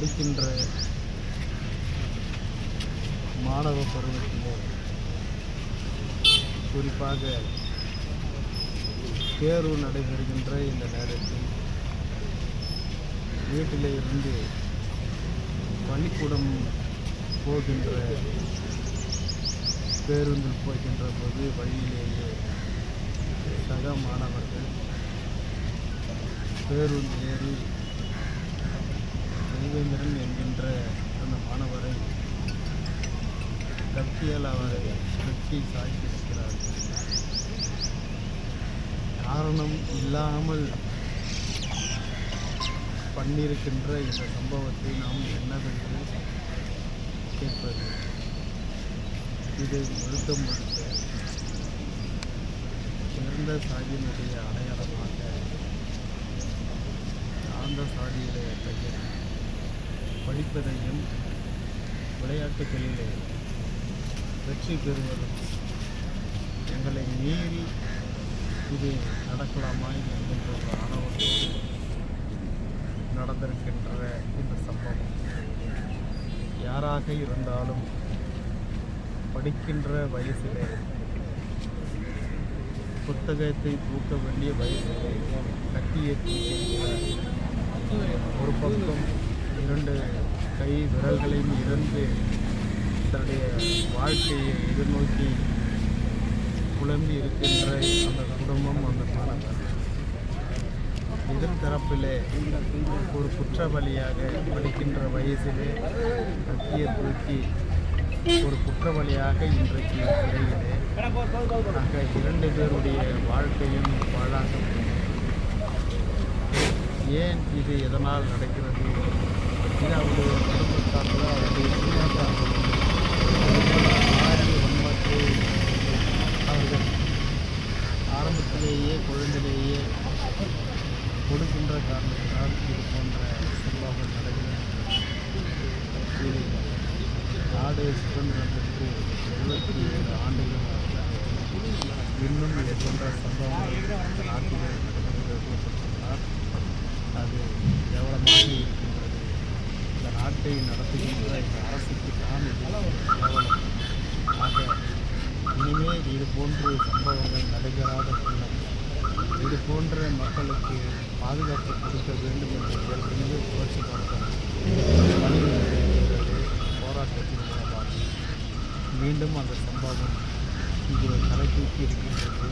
படிக்கின்ற மாணவ பருவத்திலே குறிப்பாக தேர்வு நடைபெறுகின்ற இந்த நேரத்தில் வீட்டிலே இருந்து பள்ளிக்கூடம் போகின்ற பேருந்தில் போகின்ற போது வழியிலேயே சக மாணவர்கள் பேருந்து ஏறி தெய்வேந்திரன் என்கின்ற அந்த மாணவரை கத்தியால் அவரை கட்சி சாய்த்திருக்கிறார் காரணம் இல்லாமல் பண்ணியிருக்கின்ற இந்த சம்பவத்தை நாம் என்னவென்று கேட்பது? இதை முழுக்க முழுக்க சிறந்த சாதியினுடைய அடையாளமாக ஆழ்ந்த சாதியிலே பெயர் படிப்பதையும் விளையாட்டுகளிலே வெற்றி பெறுவதும் எங்களை மீறி இது நடக்கலாமா என்கின்ற ஒரு ஆணவத்தோடு நடந்திருக்கின்ற இந்த சம்பவம். யாராக இருந்தாலும் படிக்கின்ற வயசிலே புத்தகத்தை தூக்க வேண்டிய வயசிலே கட்டியை ஒரு பக்கம் இரண்டு கை விரல்களையும் இழந்து தன்னுடைய வாழ்க்கையை எதிர்நோக்கி புலம்பி இருக்கின்ற அந்த குடும்பம் அந்த மாணவர். எதிர்த்தரப்பிலே ஒரு குற்றவாளியாக படிக்கின்ற வயசிலே கத்தியை தூக்கி ஒரு குற்றவாளியாக இன்றைக்கு சிறையிலே ஆக இரண்டு பேருடைய வாழ்க்கையும் வாழாக ஏன் இது எதனால் நடக்கிறது? அவர்கள் ஆரம்பத்திலேயே குழந்தையிலேயே கொடுக்கின்ற காரணத்தினால் இது போன்ற சம்பவங்கள் நடக்கிறது நாடு சுதந்திரம் பெற்று எழுபத்தி ஏழு ஆண்டுகள் இன்னும் இது போன்ற சம்பவங்கள் இந்த நாட்டில் நடக்கிறது என்று சொன்னால் அது கேவலமாக இருக்கின்றது இந்த நடத்துகின்ற இந்த அரசுக்கு தான் இது ஆக இனிமே இது போன்ற சம்பவங்கள் நடைபெறாத வண்ணம் இது போன்ற மக்களுக்கு பாதுகாப்பு கொடுக்க வேண்டும் என்று ஏற்கனவே புரட்சி பார்த்தோம் போராட்டத்தின் மூலமாக மீண்டும் அந்த சம்பவம் இங்கே தலை தூக்கி இருக்கின்றது.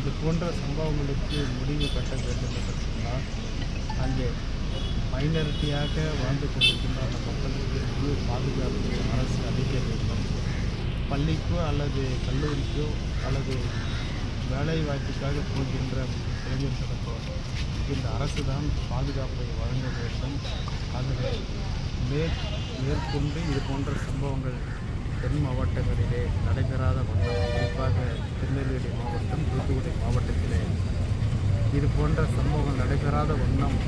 இது போன்ற சம்பவங்களுக்கு முடிவு கட்ட வேண்டும் என்று சொன்னால் அங்கே மைனாரிட்டியாக வாழ்ந்து கொண்டிருக்கின்ற அந்த மக்களுக்கு முழு பாதுகாப்பு அரசு அளிக்க வேண்டும். பள்ளிக்கோ அல்லது கல்லூரிக்கோ அல்லது வேலை வாய்ப்புக்காக போகின்ற இளைஞர்களுக்கோ இந்த அரசு தான் பாதுகாப்பை வழங்க வேண்டும். ஆகவே மேற் மேற்கொண்டு இது போன்ற சம்பவங்கள் தென் மாவட்டங்களிலே நடைபெறாத வண்ணம் குறிப்பாக திருநெல்வேலி மாவட்டம் தூத்துக்குடி மாவட்டத்திலே இது போன்ற சம்பவங்கள் நடைபெறாத வண்ணம்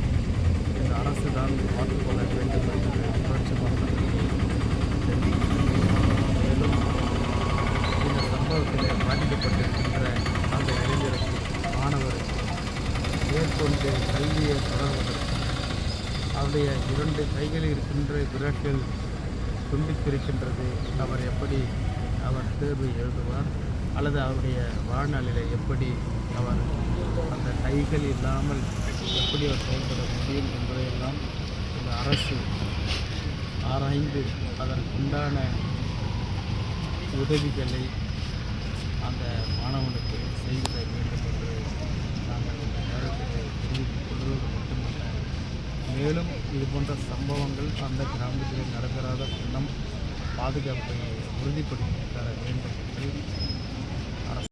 அரசு தான் பார்த்துக்கொள்ள வேண்டும் என்று புரட்சி மேலும் இந்த சம்பவத்தில் பாதிக்கப்பட்டிருக்கின்ற அந்த இளைஞருக்கு மாணவருக்கு மேற்கொண்டு கல்வியை தொடர்வதற்கு அவருடைய இரண்டு கைகளில் இருக்கின்ற விரல்கள் துண்டித்திருக்கின்றது. அவர் எப்படி அவர் தேர்வு எழுதுவார்? அல்லது அவருடைய வாழ்நாளில் எப்படி அவர் அந்த கைகள் இல்லாமல் எப்படி அவர் செயல்பட முடியும் என்பதையெல்லாம் இந்த அரசு ஆராய்ந்து அதற்குண்டான உதவிகளை அந்த மாணவனுக்கு செய்து தர வேண்டும் என்று நாங்கள் இந்த நேரத்தில் தெரிவித்துக் கொள்வது மட்டுமல்ல. மேலும் இது போன்ற சம்பவங்கள் அந்த கிராமத்தில் நடைபெறாத வண்ணம் பாதுகாப்பை உறுதிப்படுத்தி தர வேண்டும் என்று